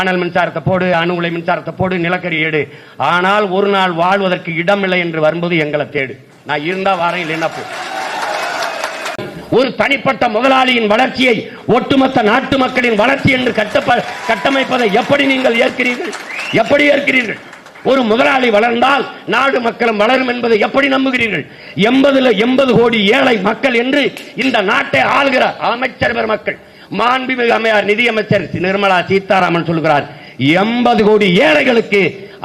அனல் மின்சாரத்தை போடு அணு உலை மின்சாரத்தை போடு நிலக்கரி எடு. ஆனால் ஒரு நாள் வாழ்வதற்கு இடமில்லை என்று வரும்போது எங்களை தேடு. நான் இருந்தா வாரேன் இல்லைன்னா போ. ஒரு தனிப்பட்ட முதலாளியின் வளர்ச்சியை ஒட்டுமொத்த நாட்டு மக்களின் வளர்ச்சி என்று கட்டப்ப கட்டமைப்பதை எப்படி நீங்கள் ஏற்கிறீர்கள்? எப்படி ஏற்கிறீர்கள்? ஒரு முதலாளி வளர்ந்தால் நாடு மக்களும் வளரும் என்பதை எப்படி நம்புகிறீர்கள்? எண்பதுல எண்பது கோடி ஏழை மக்கள் என்று இந்த நாட்டை ஆளுகிற அமைச்சர் பெருமக்கள் மாண்புமிகு அம்மையார் நிதியமைச்சர் நிர்மலா சீதாராமன் சொல்கிறார் எண்பது கோடி ஏழைகளுக்கு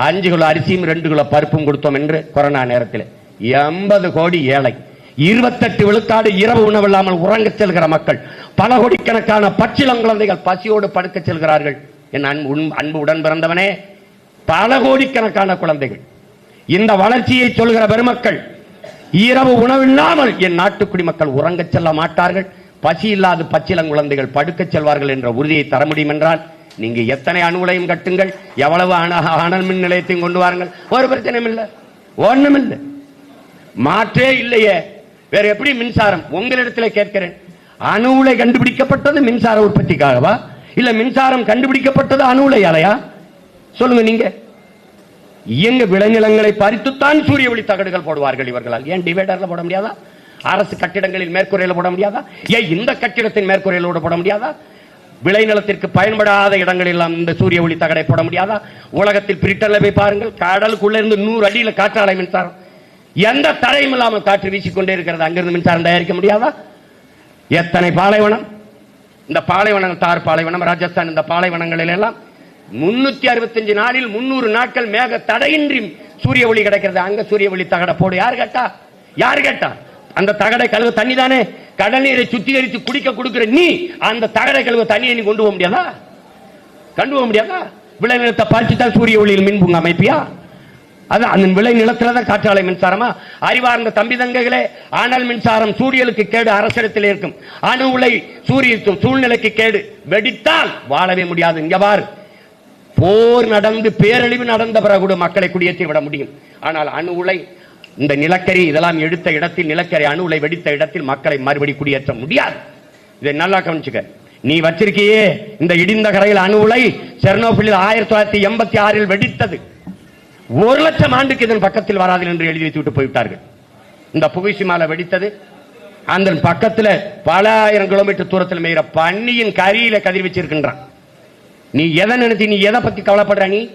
அஞ்சு கிலோ அரிசியும் ரெண்டு கிலோ பருப்பும் கொடுத்தோம் என்று கொரோனா நேரத்தில். எண்பது கோடி ஏழை இருபத்தெட்டு விழுக்காடு இரவு உணவில்லாமல் உறங்க செல்கிற மக்கள் பல கோடிக்கணக்கான பச்சிளம் குழந்தைகள் பசியோடு படுக்கச் செல்கிறார்கள். என் அன்பு அன்பு உடன் பிறந்தவனே பல கோடிக்கணக்கான குழந்தைகள். இந்த வளர்ச்சியை சொல்கிற பெருமக்கள் இரவு உணவில்லாமல் என் நாட்டு குடிமக்கள் உறங்கச் செல்ல மாட்டார்கள். பசி இல்லாத பச்சிலங்குழந்தைகள் படுக்கச் செல்வார்கள் என்ற உறுதியை தர முடியும் என்றால் நீங்க எத்தனை அணுகுலையும் கட்டுங்கள் எவ்வளவு அனல் மின் நிலையத்தையும் கொண்டு வாருங்கள். ஒரு பிரச்சனையும் இல்லை. ஒண்ணும் இல்லை மாற்றே இல்லையே. வேற எப்படி மின்சாரம்? உங்களிடத்தில் கேட்கிறேன். அணு உலை கண்டுபிடிக்கப்பட்டது மின்சார உற்பத்திக்காகவா? இல்ல மின்சாரம் கண்டுபிடிக்கப்பட்டது அணு உலை அலையா சொல்லுங்க நீங்க. இயங்க விளைநிலங்களை பறித்துத்தான் சூரிய ஒளி தகடுகள் போடுவார்கள் இவர்களால். ஏன் டிவைடர்ல போட முடியாதா? அரசு கட்டிடங்களில் மேற்கூரையில் போட முடியாதா? ஏன் இந்த கட்டிடத்தின் மேற்கூரையில் போட முடியாதா? விளைநிலத்திற்கு பயன்படாத இடங்களில் இந்த சூரிய ஒளி தகடை போட முடியாதா? உலகத்தில் பிரிட்டன்ல போய் பாருங்கள் கடலுக்குள்ள இருந்து நூறு அடியில காற்றாலை மின்சாரம். எந்த தடையும் இல்லாமல் காற்று வீசிக்கொண்டே இருக்கிறது. அங்கிருந்து மின்சாரம் தயாரிக்க முடியாதா? எத்தனை பாலைவனம்? இந்த பாலைவனங்கள் தார் பாலைவனம் ராஜஸ்தான் இந்த பாலைவனங்களில் எல்லாம் முன்னூத்தி அறுபத்தஞ்சு நாளில் முன்னூறு நாட்கள் மேக தடையின்றி சூரிய ஒளி கிடைக்கிறது. அங்க சூரிய ஒளி தகட போடு. யார் கேட்டா? யார் கேட்டா? அந்த தகடை கழுவ தண்ணி தானே கடல் நீரை சுத்திகரித்து குடிக்க கொடுக்கிற நீ அந்த தகடை கழுவ தண்ணியை நீ கொண்டு போக முடியாதா? கொண்டு போக முடியாதா? விளைநிலத்தை நிலத்தை தான் சூரிய ஒளியில் மின்பூங்க அமைப்பியா? அது அந்த விளை நிலத்துல தான் காற்றாலை மின்சாரமா? அறிவார்ந்த தம்பி தங்கைகளே ஆனால் மின்சாரம் சூரியனுக்கு கேடு அரசிடத்தில் இருக்கும். அணு உலை சூரிய சூழ்நிலைக்கு கேடு. வெடித்தால் வாழவே முடியாது. இங்க பார். போர் நடந்து பேரழிவு நடந்த பிறகு கூட மக்களை குடியேற்றி விட முடியும். ஆனால் அணு உலை இந்த நிலக்கரி இதெல்லாம் எடுத்த இடத்தில் நிலக்கரி அணு உலை வெடித்த இடத்தில் மக்களை மறுபடி குடியேற்ற முடியாது. இதை நல்லா கவனிச்சுக்க. நீ வச்சிருக்கியே இந்த இடிந்த கரையில் அணு உலை செர்னோபிலில் ஆயிரத்தி தொள்ளாயிரத்தி எண்பத்தி ஆறில் வெடித்தது. ஒரு லட்சம் ஆண்டுக்கு இதன் பக்கத்தில் வராது என்று எழுதி வைத்து விட்டு போய்விட்டார்கள். இந்த புகைசிமால வெடித்தது. அந்த பக்கத்துல பல ஆயிரம் கிலோமீட்டர் தூரத்தில் மேயிற பன்னியின் கரியில கதிர் வச்சிருக்கின்றான் நீ எதை நினைச்சு நீ எதை பத்தி கவலைப்படுற நீ?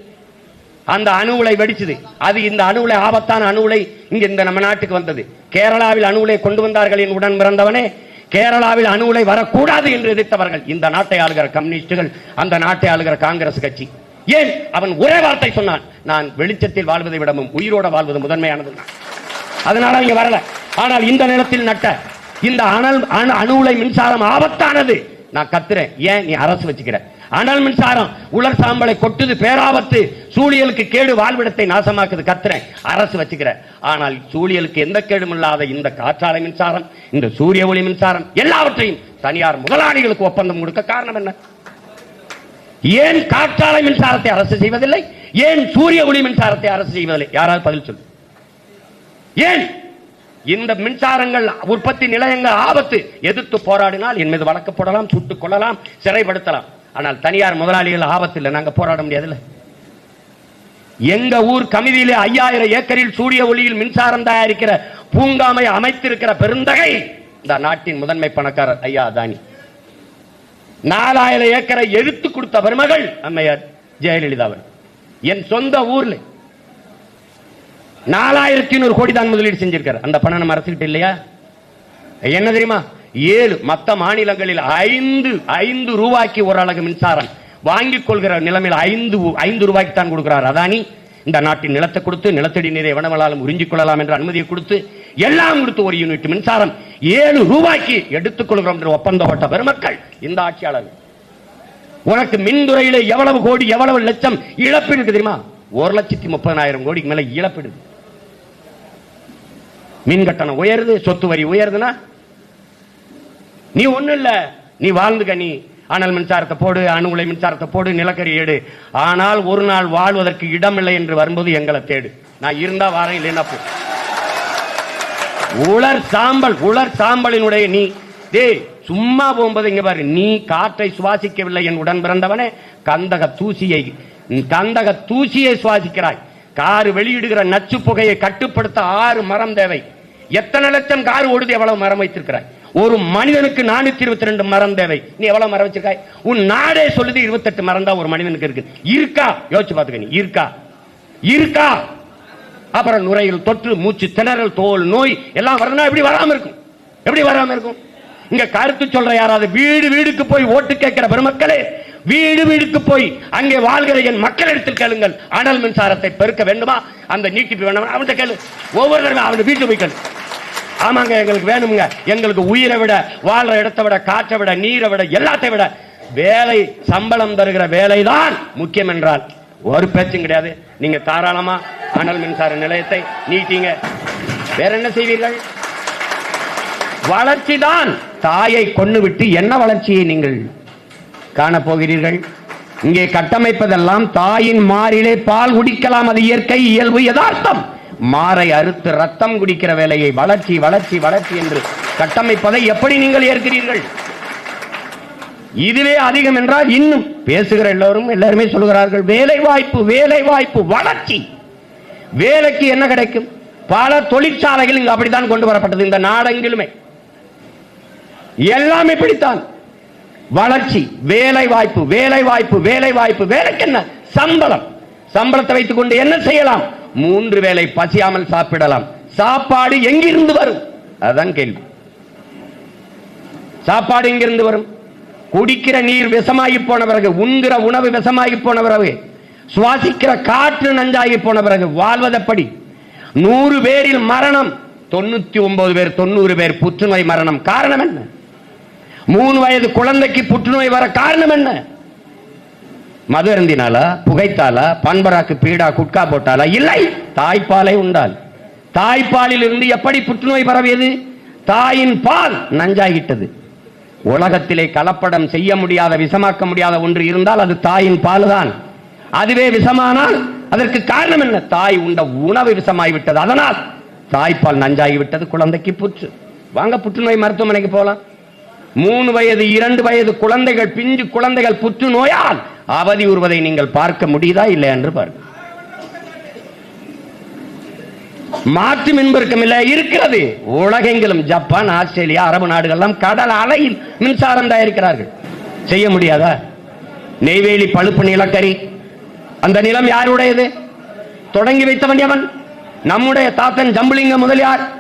அந்த அணு உலை வெடிச்சது. அது இந்த அணு உலை ஆபத்தான அணு உலை இங்க இந்த நம்ம நாட்டுக்கு வந்தது. கேரளாவில் அணுவுலை கொண்டு வந்தார்கள் என் உடன் பிறந்தவனே. கேரளாவில் அணு உலை வரக்கூடாது என்று எதிர்த்தவர்கள். இந்த நாட்டை ஆளுகிற கம்யூனிஸ்டுகள் அந்த நாட்டை ஆளுகிற காங்கிரஸ் கட்சி. ஏன்? அவன் ஒரே வார்த்தை சொன்னான். நான் வெளிச்சத்தில் வாழ்வதை விடவும் உயிரோட வாழ்வது முதன்மையானது. அதனால இங்க வரல. ஆனால் இந்த நிலத்தில் நட்ட இந்த அனல் அணு- அணு உலை மின்சாரம் ஆபத்தானது. நான் கத்துறேன். ஏன் நீ அரசு வச்சுக்கிற? ஆனால் மின்சாரம் உலர் சாம்பலை கொட்டுது பேராபத்து. சூழியலுக்கு கேடு வாழ்விடத்தை நாசமாக்குது. கத்துறேன். அரசு வச்சுக்கிற ஆனால் சூழியலுக்கு எந்த கேடும் இல்லாத இந்த காற்றாலை மின்சாரம் இந்த சூரிய ஒளி மின்சாரம் எல்லாவற்றையும் தனியார் முதலாளிகளுக்கு ஒப்பந்தம் கொடுக்க காரணம் என்ன? ஏன் காற்றாலை மின்சாரத்தை அரசு செய்வதில்லை? ஏன் சூரிய ஒளி மின்சாரத்தை அரசு செய்வதில்லை? யாராவது பதில் சொல்லு. ஏன்? இந்த மின்சாரங்கள் உற்பத்தி நிலையங்கள் ஆபத்து. எதிர்த்து போராடினால் என் மீது வழக்கு போடலாம் சுட்டுக் கொள்ளலாம் சிறைப்படுத்தலாம். ஆனால் தனியார் முதலாளிகள் ஆபத்து இல்லை நாங்க போராட முடியாதுல்ல. எங்க ஊர் கமிதியிலே ஐயாயிரம் ஏக்கரில் சூரிய ஒளியில் மின்சாரம் தயாரிக்கிற பூங்காமை அமைத்திருக்கிற பெருந்தகை இந்த நாட்டின் முதன்மை பணக்காரர் ஐயா அதானி. நாலாயிரம் ஏக்கரை எடுத்து கொடுத்த பெருமகள் அம்மையார் ஜெயலலிதா அவர் என் சொந்த ஊர்ல நாலாயிரத்தி நூறு கோடி தான் முதலீடு செஞ்சிருக்காரு. அந்த பணம் நம்ம அரசுகிட்ட இல்லையா? என்ன தெரியுமா? ஏழு மத்த மாநிலங்களில் ஐந்து ஐந்து ரூபாய்க்கு ஒரு அழகு மின்சாரம் வாங்கிக் கொள்கிற நிலைமையில் ஐந்து ஐந்து ரூபாய்க்கு தான் கொடுக்கிறார். அதானி இந்த நாட்டின் நிலத்தை கொடுத்து நிலத்தடி நீரை வனவளாலும் உறிஞ்சிக் கொள்ளலாம் என்ற அனுமதியை கொடுத்து எல்லாம் கொடுத்து ஒரு யூனிட் மின்சாரம் ஏழு ரூபாய்க்கு எடுத்துக் கொள்கிறோம் என்று ஒப்பந்தம் போட்ட பெருமக்கள் இந்த ஆட்சியாளர் உனக்கு மின்துறையில எவ்வளவு கோடி எவ்வளவு லட்சம் இழப்பு இருக்கு தெரியுமா? ஒரு லட்சத்தி முப்பதாயிரம் கோடிக்கு மேல இழப்பீடு மின் கட்டணம் உயருது சொத்து வரி உயருதுன்னா நீ ஒண்ணு இல்ல. நீ வாழ்ந்துக்க நீ. அனல் மின்சாரத்தை போடு அணு உலை மின்சாரத்தை போடு நிலக்கரி ஏடு ஆனால் ஒரு நாள் வாழ்வதற்கு இடமில்லை என்று வரும்போது எங்களை தேடு. நான் இருந்தா வாரேன் இல்லைன்னா போ. உலர் சாம்பல் உலர் சாம்பலினுடைய நீ. டே சும்மா போகும்போது இங்க பாரு. நீ காற்றை சுவாசிக்கவில்லை என் உடன் பிறந்தவனே. கந்தக தூசியை கந்தக தூசியை சுவாசிக்கிறாய். காரு வெளியிடுகிற நச்சு புகையை கட்டுப்படுத்த ஆறு மரம் தேவை. எத்தனை லட்சம் கார் ஓடுது எவ்வளவு மரம் வைத்திருக்கிறாய்? ஒரு மனிதனுக்கு நானூத்தி இருபத்தி ரெண்டு மரம் தேவை. நீ எவ்வளவு மரம் வச்சிருக்காய்? உன் நாடே சொல்லுது இருபத்தெட்டு மரம் தான் ஒரு மனிதனுக்கு இருக்கு. இருக்கா? யோசிச்சு பாத்துக்க நீ. இருக்கா? இருக்கா? அப்புறம் நுரையில் தொற்று மூச்சு திணறல் தோல் நோய் எல்லாம் வரணும் எப்படி வராம இருக்கும்? எப்படி வராம இருக்கும்? இங்க கருத்து சொல்ற யாராவது வீடு வீடுக்கு போய் ஓட்டு கேட்கிற பெருமக்களே வீடு வீடுக்கு போய் அங்கே வாழ்கிற என் மக்களிடத்தில் கேளுங்கள். அனல் மின்சாரத்தை பெருக்க வேண்டுமா? அந்த நீட்டிப்பு வேண்டுமா அவன்கிட்ட கேளு. ஒவ்வொரு அவன் வீட்டுல போய் கேளு. ஆமாங்க எங்களுக்கு வேணுங்க எங்களுக்கு உயிரை விட வாழ்ற இடத்தை விட காற்றை விட நீரை விட எல்லாத்தை விட வேலை சம்பளம் தருகிற வேலைதான் முக்கியம் என்றால். ஒரு பேச்சும் கிடையாது. நீங்க தாராளமா அனல் மின்சார நிலையத்தை நீட்டிங்க. வேற என்ன செய்வீர்கள்? வளர்ச்சி தான் தாயை கொண்டு விட்டு என்ன வளர்ச்சியை நீங்கள் காணப்போகிறீர்கள்? இங்கே கட்டமைப்பதெல்லாம் தாயின் மாறிலே பால் குடிக்கலாம் அது இயற்கை இயல்பு யதார்த்தம். மாறை அறுத்து ரத்தம் குடிக்கிற வேலையை வளர்ச்சி வளர்ச்சி வளர்ச்சி என்று கட்டமைப்பதை எப்படி நீங்கள் ஏற்கிறீர்கள்? இதுவே அதிகம் என்றால் இன்னும் பேசுகிற எல்லோரும் எல்லாருமே சொல்கிறார்கள் வேலை வாய்ப்பு வேலை வாய்ப்பு வளர்ச்சி. வேலைக்கு என்ன கிடைக்கும்? பல தொழிற்சாலைகள் இங்கு அப்படித்தான் கொண்டு வரப்பட்டது இந்த நாடெங்கிலுமே. எல்லாம் இப்படித்தான். வளர்ச்சி வேலை வாய்ப்பு வேலை வாய்ப்பு வேலை வாய்ப்பு வேலைக்கு என்ன சம்பளம். சம்பளத்தை வைத்துக் கொண்டு என்ன செய்யலாம்? மூன்று வேளை பசியாமல் சாப்பிடலாம். சாப்பாடு எங்கிருந்து வரும்? அதான் கேள்வி. சாப்பாடு எங்கிருந்து வரும்? குடிக்கிற நீர் விஷமாகி போன பிறகு உண்கிற உணவு விஷமாகி போன பிறகு சுவாசிக்கிற காற்று நஞ்சாகி போன பிறகு வாழ்வதப்படி நூறு பேரில் மரணம் தொண்ணூத்தி ஒன்பது பேர் தொண்ணூறு பேர் புற்றுநோய் மரணம். காரணம் என்ன? மூணு வயது குழந்தைக்கு புற்றுநோய் வர காரணம் என்ன? மது அருந்தினாலா புகைத்தாலா பண்பராக்கு பீடா குட்கா போட்டாலா? இல்லை. தாய்ப்பாலை உண்டால். தாய்ப்பாலில் இருந்து எப்படி புற்றுநோய் பரவியது? தாயின் பால் நஞ்சாகிட்டது. உலகத்திலே கலப்படம் செய்ய முடியாத விஷமாக்க முடியாத ஒன்று இருந்தால் அது தாயின் பால் தான் அதுவே விஷமானால் அதற்கு காரணம் என்ன? தாய் உண்ட உணவு விஷமாகிவிட்டது அதனால் தாய்ப்பால் நஞ்சாகிவிட்டது குழந்தைக்கு புற்று. வாங்க புற்றுநோய் மருத்துவமனைக்கு போலாம் மூணு வயது இரண்டு வயது குழந்தைகள் பிஞ்சு குழந்தைகள் புற்றுநோயால் அவதி உறுவதை நீங்கள் பார்க்க முடியுதா இல்லை என்று பாருங்க. மாற்று மின்பெருக்கம் இல்லை இருக்கிறது. உலகெங்கிலும் ஜப்பான் ஆஸ்திரேலியா அரபு நாடுகள் கடல் அலையில் மின்சாரம் தயாரிக்கிறார்கள். செய்ய முடியாதா? நெய்வேலி பழுப்பு நிலக்கரி. அந்த நிலம் யாருடையது? தொடங்கி வைத்தவன் எவன்? நம்முடைய தாத்தன் ஜம்புலிங்க முதலியார்.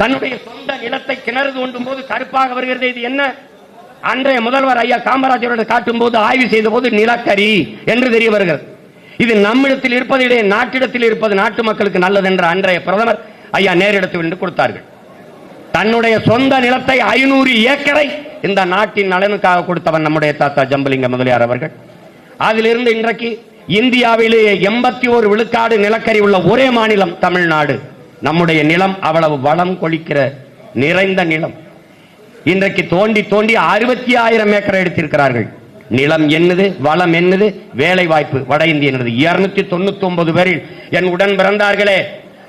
தன்னுடைய சொந்த நிலத்தை கிணறு தோண்டும் போது கருப்பாக வருகிறது. இது என்ன? அன்றைய முதல்வர் ஐயா காமராஜரோட காட்டும் போது ஆய்வு செய்த போது நிலக்கரி என்று தெரிய வருகிறது. இது நம்மிடத்தில் இருப்பதிடையே நாட்டிடத்தில் இருப்பது நாட்டு மக்களுக்கு நல்லது என்ற அன்றைய பிரதமர் ஐயா நேரிடத்தில் என்று கொடுத்தார்கள். தன்னுடைய சொந்த நிலத்தை ஐநூறு ஏக்கரை இந்த நாட்டின் நலனுக்காக கொடுத்தவன் நம்முடைய தாத்தா ஜம்பலிங்க முதலியார் அவர்கள். அதிலிருந்து இன்றைக்கு இந்தியாவிலேயே எண்பத்தி ஒரு விழுக்காடு நிலக்கரி உள்ள ஒரே மாநிலம் தமிழ்நாடு. நம்முடைய நிலம் அவ்வளவு வளம் கொளிக்கிற நிறைந்த நிலம். இன்றைக்கு தோண்டி தோண்டி அறுபத்தி ஆயிரம் ஏக்கர் எடுத்திருக்கிறார்கள். நிலம் என்னது? வளம் என்னது? வேலை வாய்ப்பு வட இந்தியனது இருநூத்தி தொண்ணூத்தி ஒன்பது பேரில் என் உடன் பிறந்தார்களே.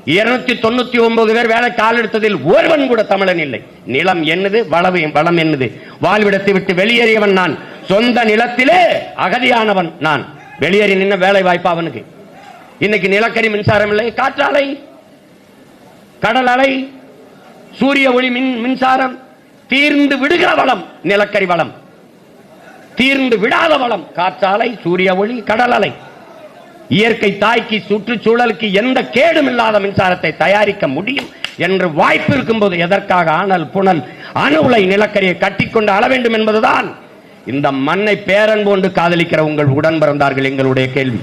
இருநூத்தி தொண்ணூத்தி ஒன்பது பேர் வேலை கால் எடுத்ததில் ஒருவன் கூட தமிழன் இல்லை. நிலம் என்னது? வளவு வளம் என்னது? வாழ்விடத்தை விட்டு வெளியேறியவன் நான். சொந்த நிலத்திலே அகதியானவன் நான். வெளியேறி நின்ன வேலை வாய்ப்பு அவனுக்கு. இன்னைக்கு நிலக்கரி மின்சாரம் இல்லை காற்றாலை. கடல் அலை சூரிய ஒளி மின் மின்சாரம் தீர்ந்து விடுகிற வளம் நிலக்கரி வளம். தீர்ந்து விடாத வளம் காற்றாலை சூரிய ஒளி கடல் அலை. இயற்கை தாய்க்கு சுற்றுச்சூழலுக்கு எந்த கேடும் இல்லாத மின்சாரத்தை தயாரிக்க முடியும் என்று வாய்ப்பு இருக்கும்போது எதற்காக ஆனல் புனல் அணு உலை நிலக்கரியை கட்டிக்கொண்டு அள வேண்டும் என்பதுதான் இந்த மண்ணை பேரன் போன்று காதலிக்கிற உங்கள் உடன் பிறந்தார்கள் எங்களுடைய கேள்வி.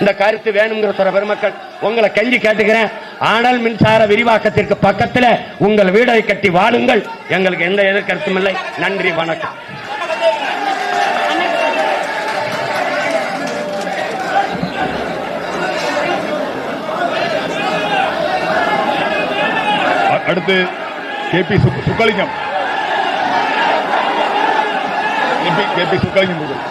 இந்த கருத்து வேணுங்கிற சொல்ற பெருமக்கள் உங்களை கஞ்சி கேட்டுக்கிறேன். ஆனல் மின்சார விரிவாக்கத்திற்கு பக்கத்துல உங்கள் வீடை கட்டி வாழுங்கள். எங்களுக்கு எந்த எதிர்கருத்தும் இல்லை. நன்றி வணக்கம். அடுத்து K P Sukkalingam K P Sukkalingam